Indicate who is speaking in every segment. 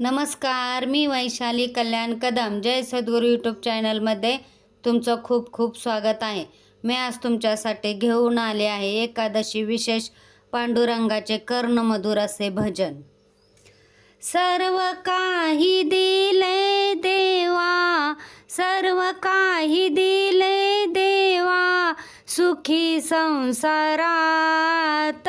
Speaker 1: नमस्कार मी वैशाली कल्याण कदम. जय सद्गुरू यूट्यूब चॅनलमध्ये तुमचं खूप खूप स्वागत आहे. मी आज तुमच्यासाठी घेऊन आले आहे एकादशी विशेष पांडुरंगाचे कर्णमधुर असे भजन. सर्व काही दिले देवा सर्व काही दिले देवा सुखी संसारात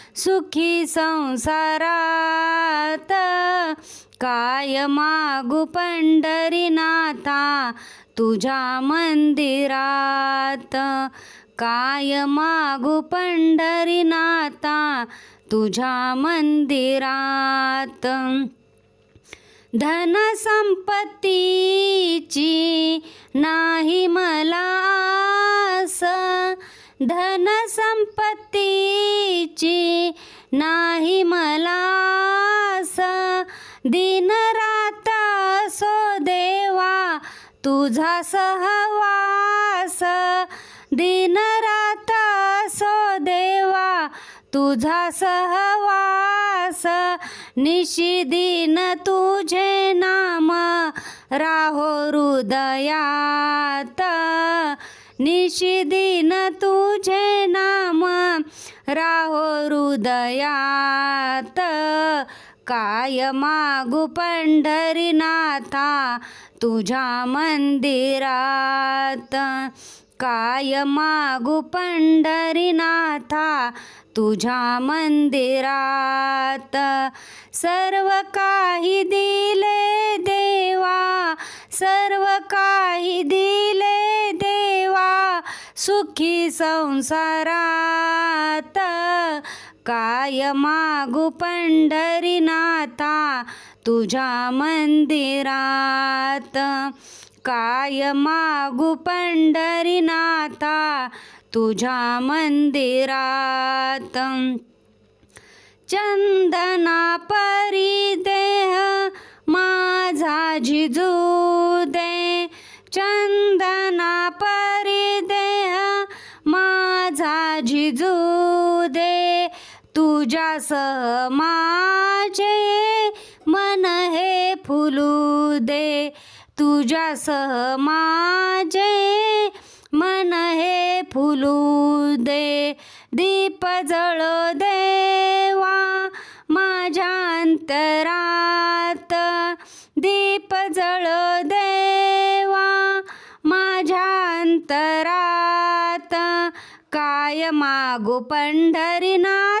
Speaker 1: सुखी संसारात. काय मागू पंढरीनाथा तुझ्या मंदिरात? काय मागू पंढरीनाथा तुझ्या मंदिरात? धन संपत्तीची नाही मला आस. धन संपत्तीची नाही मला दिन रात सो देवा तुझा सहवास. दिन रात सो देवा तुझा सहवास. निशिदिन तुझे नाम राहो हृदयात. निशिदिन तुझे नाम राहो हृदयात. काय मागू पंढरीनाथा तुझ्या मंदिरात? काय मागू पंढरीनाथा तुझ्या मंदिरात? सर्व काही दिले देवा सर्व काही दिले सुखी संसारात. काय मागू पंढरीनाथा तुझ्या मंदिरात? काय मागू पंढरीनाथा तुझ्या मंदिरात? चंदना परी देह माझा जिजू दे. चंदना तुझ्यासह माझे मन हे फुलू दे. तुझ्यासह माझे मन हे फुलू दे. दीप जळ देवा माझ्या अंतरात. दीप जळ देवा माझ्या अंतरात. काय मागू पंढरीनाथ?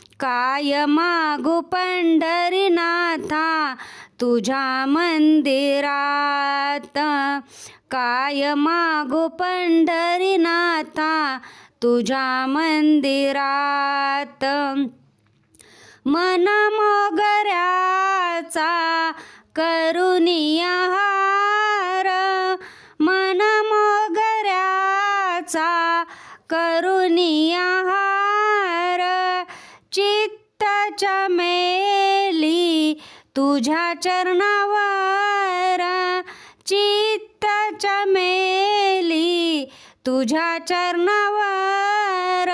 Speaker 1: काय मागू पंढरीनाथा तुझ्या मंदिरात. काय मागू पंढरीनाथा तुझ्या मंदिरात. मन मोगऱ्याचा करुनिया हार मन मोगऱ्याचा करुनिया हार तुझ्या चरणावर चित्ताच्या मेली तुझ्या चरणावर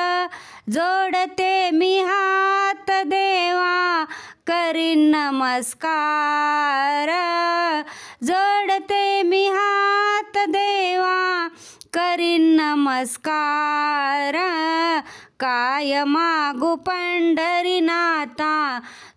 Speaker 1: जोडते मी हात देवा करीन नमस्कार. जोडते मी हात देवा करीन नमस्कार. काय मागू पंढरीनाथा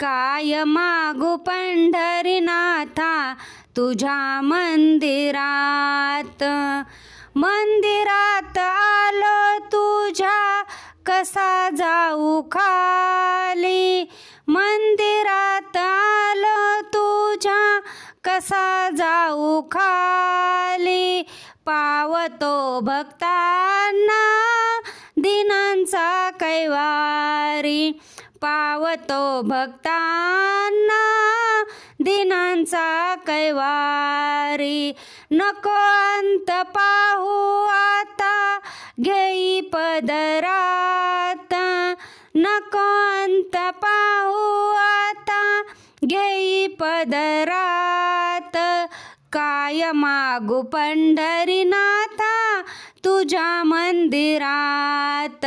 Speaker 1: काय मागू पंढरीनाथा? तुझ्या मंदिरात मंदिरात आलो तुझ्या कसा जाऊ खाली? मंदिरात आलो तुझ्या कसा जाऊ खाली? पावतो भक्तांना दिनांचा कैवारी पावतो भक्तांना दिनांचा कैवारी. नको अंत पाहू आता घेई पदरात. नको अंत पाहू आता घेई पदरात. काय मागू पंढरीनाथा तुझ्या मंदिरात.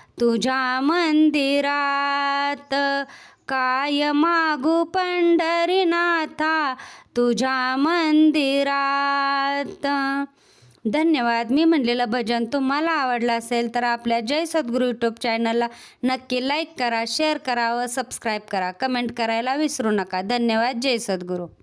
Speaker 1: तुझ्या मंदिरात. काय मागू पंढरीनाथा तुझ्या मंदिरात. धन्यवाद. मी म्हणलेलं भजन तुम्हाला आवडलं असेल तर आपल्या जय सद्गुरू यूट्यूब चॅनलला नक्की लाईक करा शेअर करा व सबस्क्राईब करा. कमेंट करायला विसरू नका. धन्यवाद. जय सद्गुरू.